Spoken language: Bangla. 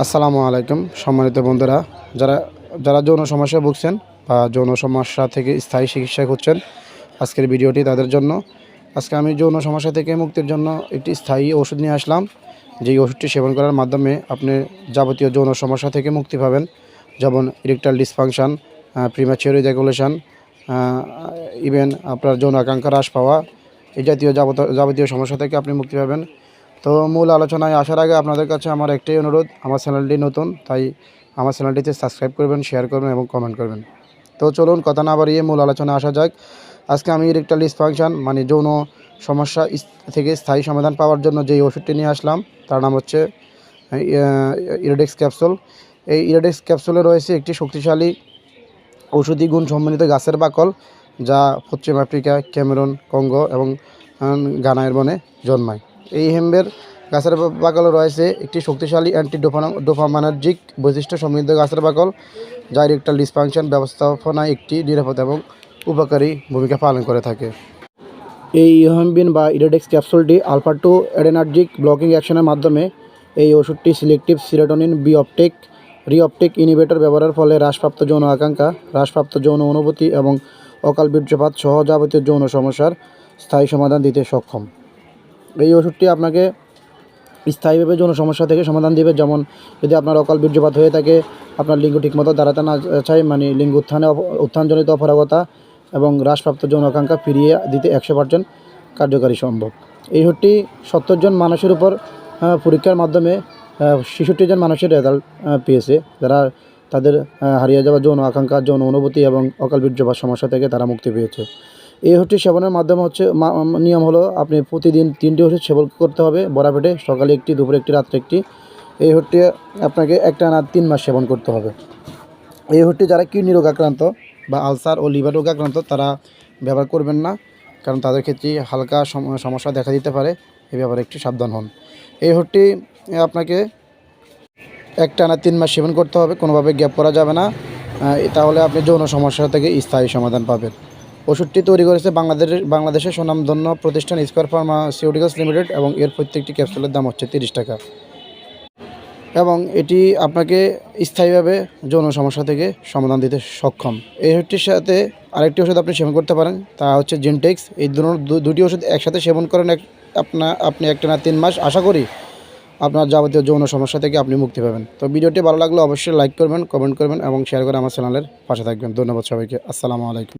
আসসালামু আলাইকুম, সম্মানিত বন্ধুরা, যারা যারা যৌন সমস্যায় ভুগছেন বা যৌন সমস্যা থেকে স্থায়ী চিকিৎসা করছেন আজকের ভিডিওটি তাদের জন্য। আজকে আমি যৌন সমস্যা থেকে মুক্তির জন্য একটি স্থায়ী ওষুধ নিয়ে আসলাম। যেই ওষুধটি সেবন করার মাধ্যমে আপনি যাবতীয় যৌন সমস্যা থেকে মুক্তি পাবেন, যেমন erectile dysfunction premature ejaculation even আপনার যৌন আকাঙ্ক্ষা হ্রাস পাওয়া, এই জাতীয় যাবত- যাবতীয় সমস্যা থেকে আপনি মুক্তি পাবেন। তো মূল আলোচনায় আসার আগে আপনাদের কাছে আমার একটাই অনুরোধ, আমার চ্যানেলটি নতুন, তাই আমার চ্যানেলটিতে সাবস্ক্রাইব করবেন, শেয়ার করবেন এবং কমেন্ট করবেন। তো চলুন কথা না বাড়িয়ে মূল আলোচনা আসা যাক। আজকে আমি ইরেকটাল ডিসফাংশন মানে যৌন সমস্যা থেকে স্থায়ী সমাধান পাওয়ার জন্য যেই ওষুধটি নিয়ে আসলাম, তার নাম হচ্ছে ইরেডেক্স ক্যাপসুল। এই ইরেডেক্স ক্যাপসুলে রয়েছে একটি শক্তিশালী ঔষধি গুণ সম্বন্ধিত গাছের বাকল, যা পশ্চিম আফ্রিকা ক্যামেরুন, কঙ্গো এবং গানায়ের বনে জন্মায়। এই হেম্বের গাছের বাকলে রয়েছে। একটি শক্তিশালী অ্যান্টি ডোফামানার্জিক বৈশিষ্ট্য সমৃদ্ধ গাছের বাকল, যা ইরেকটাল ডিসফাংশন ব্যবস্থাপনায় একটি নিরাপদ এবং উপকারী ভূমিকা পালন করে থাকে। এই ইহমবিন বা ইরেডেক্স ক্যাপসুলটি আলফা টু অ্যাডেনার্জিক ব্লকিং অ্যাকশনের মাধ্যমে এই ওষুধটি সিলেক্টিভ সিরোটোনিন বিঅপটেক রিঅপটেক ইনিভেটর ব্যবহারের ফলে হ্রাসপ্রাপ্ত যৌন আকাঙ্ক্ষা, হ্রাসপ্রাপ্ত যৌন অনুভূতি এবং অকাল বীর্যপাত সহ যাবতীয় যৌন সমস্যার স্থায়ী সমাধান দিতে সক্ষম। এই ওষুধটি আপনাকে স্থায়ীভাবে যৌন সমস্যা থেকে সমাধান দিবে। যেমন যদি আপনার অকাল বীর্যপাত হয়ে থাকে, আপনার লিঙ্গ ঠিকমতো দাঁড়াতে না চাই মানে লিঙ্গ উত্থানে উত্থানজনিত অপারগতা এবং হ্রাসপ্রাপ্ত যৌন আকাঙ্ক্ষা ফিরিয়ে দিতে একশো পার্সেন্ট কার্যকারী সম্ভব। এই ওষুধটি সত্তর জন মানুষের উপর পরীক্ষার মাধ্যমে ছেষট্টি জন মানুষের রেজাল্ট পেয়েছে। যারা তাদের হারিয়ে যাওয়া যৌন আকাঙ্ক্ষা, যৌন অনুভূতি এবং অকাল বীর্যপাত সমস্যা থেকে তারা মুক্তি পেয়েছে। এই ওষুধটি সেবনের মাধ্যমে হচ্ছে নিয়ম হলো আপনি প্রতিদিন তিনটি ওষুধ সেবন করতে হবে বড়া পেটে সকালে একটি, দুপুরে একটি, রাত্রে একটি। এই ওষুধটি আপনাকে একটা না তিন মাস সেবন করতে হবে। এই ওষুধটি যারা কিডনি রোগ আক্রান্ত বা আলসার ও লিভার রোগ আক্রান্ত, তারা ব্যবহার করবেন না, কারণ তাদের ক্ষেত্রে হালকা সম- সমস্যা দেখা দিতে পারে। এই ব্যাপারে একটু সাবধান হন। এই ওষুধটি আপনাকে একটা না তিন মাস সেবন করতে হবে, কোনোভাবে গ্যাপ করা যাবে না। তাহলে আপনি যৌন সমস্যা থেকে স্থায়ী সমাধান পাবেন। ওষুধটি তৈরি করেছে বাংলাদেশের বাংলাদেশের সুনামধন্য প্রতিষ্ঠান স্কোয়ার ফার্মাসিউটিক্যালস লিমিটেড এবং এর প্রত্যেকটি ক্যাপসুলের দাম হচ্ছে তিরিশ টাকা। এবং এটি আপনাকে স্থায়ীভাবে যৌন সমস্যা থেকে সমাধান দিতে সক্ষম। এই ওষুধটির সাথে আরেকটি ওষুধ আপনি সেবন করতে পারেন, তা হচ্ছে জিনটেক্স এই দুটি ওষুধ একসাথে সেবন করেন এক আপনার আপনি একটা না তিন মাস। আশা করি আপনার যাবতীয় যৌন সমস্যা থেকে আপনি মুক্তি পাবেন। তো ভিডিওটি ভালো লাগলে অবশ্যই লাইক করবেন কমেন্ট করবেন এবং শেয়ার করে আমার চ্যানেলের পাশে থাকবেন। ধন্যবাদ সবাইকে। আসসালামু আলাইকুম।